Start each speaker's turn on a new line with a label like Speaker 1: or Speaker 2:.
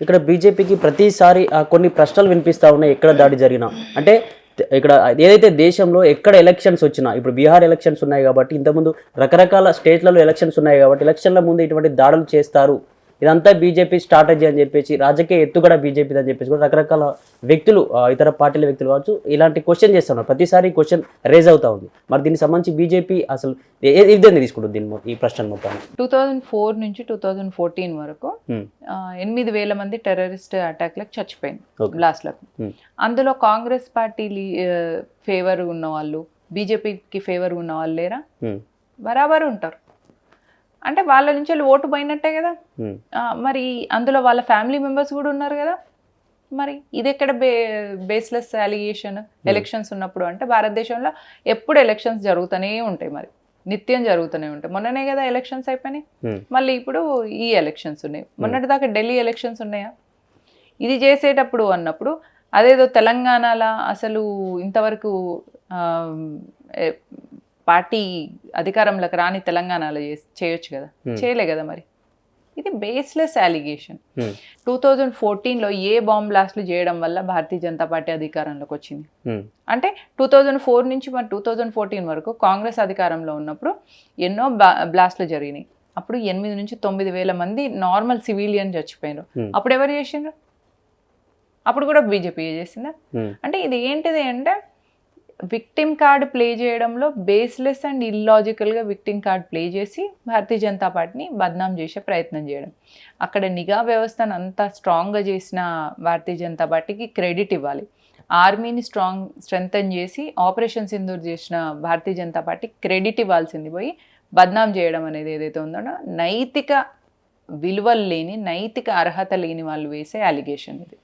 Speaker 1: ఇక్కడ బీజేపీకి ప్రతిసారి ఆ, కొన్ని ప్రశ్నలు వినిపిస్తూ ఉన్నాయి ఎక్కడ దాడి జరిగినా. అంటే ఇక్కడ ఏదైతే దేశంలో ఎక్కడ ఎలక్షన్స్ వచ్చినా ఇప్పుడు బీహార్ ఎలక్షన్స్ ఉన్నాయి కాబట్టి ఇంతకుముందు రకరకాల స్టేట్లలో ఎలక్షన్స్ ఉన్నాయి కాబట్టి ఎలక్షన్ల ముందు ఇటువంటి దాడులు చేస్తారు. ఇదంతా బీజేపీ స్ట్రాటజీ అని చెప్పేసి రాజకీయ ఎత్తుగడ బీజేపీ అని చెప్పేసి కూడా రకరకాల వ్యక్తులు ఇతర పార్టీల వ్యక్తులు కావచ్చు ఇలాంటి క్వశ్చన్ చేస్తున్నారు. ప్రతిసారి క్వశ్చన్ రేజ్ అవుతా ఉంది. మరి దీనికి సంబంధించి బీజేపీ అసలు ఏ- విధంగా తీసుకుంటుంది దీని ఈ ప్రశ్న మొత్తం
Speaker 2: టూ థౌజండ్ ఫోర్ నుంచి టూ థౌజండ్ ఫోర్టీన్ వరకు ఎనిమిది వేల మంది టెర్రరిస్ట్ అటాక్లకు చచ్చిపోయింది. బ్లాస్ట్లకు.
Speaker 1: Hmm.
Speaker 2: అందులో కాంగ్రెస్ పార్టీ ఫేవర్ ఉన్న వాళ్ళు బీజేపీకి ఫేవర్ ఉన్న వాళ్ళు లేరా?
Speaker 1: ఉమ్,
Speaker 2: బరాబర్ ఉంటారు. అంటే వాళ్ళ నుంచి వెళ్ళి ఓటు పోయినట్టే కదా? మరి అందులో వాళ్ళ ఫ్యామిలీ మెంబర్స్ కూడా ఉన్నారు కదా? మరి ఇది ఎక్కడ బే బేస్లెస్ అలిగేషన్ ఎలక్షన్స్ ఉన్నప్పుడు అంటే భారతదేశంలో ఎప్పుడు ఎలక్షన్స్ జరుగుతూనే ఉంటాయి మరి. నిత్యం జరుగుతూనే ఉంటాయి. మొన్ననే కదా ఎలక్షన్స్ అయిపోయినాయి.
Speaker 1: ఉమ్,
Speaker 2: మళ్ళీ ఇప్పుడు ఈ ఎలక్షన్స్ ఉన్నాయి. మొన్నటిదాకా ఢిల్లీ ఎలక్షన్స్ ఉన్నాయా? ఇది చేసేటప్పుడు అన్నప్పుడు అదేదో తెలంగాణలో అసలు ఇంతవరకు పార్టీ అధికారంలోకి రాని తెలంగాణలో చేసి- చేయొచ్చు కదా.
Speaker 1: Hmm.
Speaker 2: చేయలే కదా మరి. ఇది బేస్లెస్ అలిగేషన్ టూ థౌజండ్ ఫోర్టీన్లో ఏ బాంబ్ బ్లాస్ట్లు చేయడం వల్ల భారతీయ జనతా పార్టీ అధికారంలోకి వచ్చింది?
Speaker 1: ఉమ్,
Speaker 2: అంటే టూ థౌజండ్ ఫోర్ నుంచి మన టూ థౌజండ్ ఫోర్టీన్ వరకు కాంగ్రెస్ అధికారంలో ఉన్నప్పుడు ఎన్నో బ్లా బ్లాస్ట్లు జరిగినాయి. అప్పుడు ఎనిమిది నుంచి తొమ్మిది వేల మంది నార్మల్ సివిలియన్ చచ్చిపోయినారు.
Speaker 1: Hmm.
Speaker 2: అప్పుడు ఎవరు చేసిండ్రు? అప్పుడు కూడా బీజేపీ చేసిందా?
Speaker 1: ఉమ్,
Speaker 2: అంటే ఇది ఏంటిది అంటే విక్టిమ్ కార్డ్ ప్లే చేయడంలో బేస్లెస్ అండ్ ఇల్లాజికల్గా విక్టిమ్ కార్డ్ ప్లే చేసి భారతీయ జనతా పార్టీని బద్నాం చేసే ప్రయత్నం చేయడం. అక్కడ నిఘా వ్యవస్థను అంతా స్ట్రాంగ్గా చేసిన భారతీయ జనతా పార్టీకి క్రెడిట్ ఇవ్వాలి. ఆర్మీని స్ట్రాంగ్ స్ట్రెంగ్తన్ చేసి ఆపరేషన్ సింధూర్ చేసిన భారతీయ జనతా పార్టీ క్రెడిట్ ఇవ్వాల్సింది పోయి బద్నాం చేయడం అనేది ఏదైతే ఉందో నైతిక విలువలు లేని నైతిక అర్హత లేని వాళ్ళు వేసే అలిగేషన్ ఇది.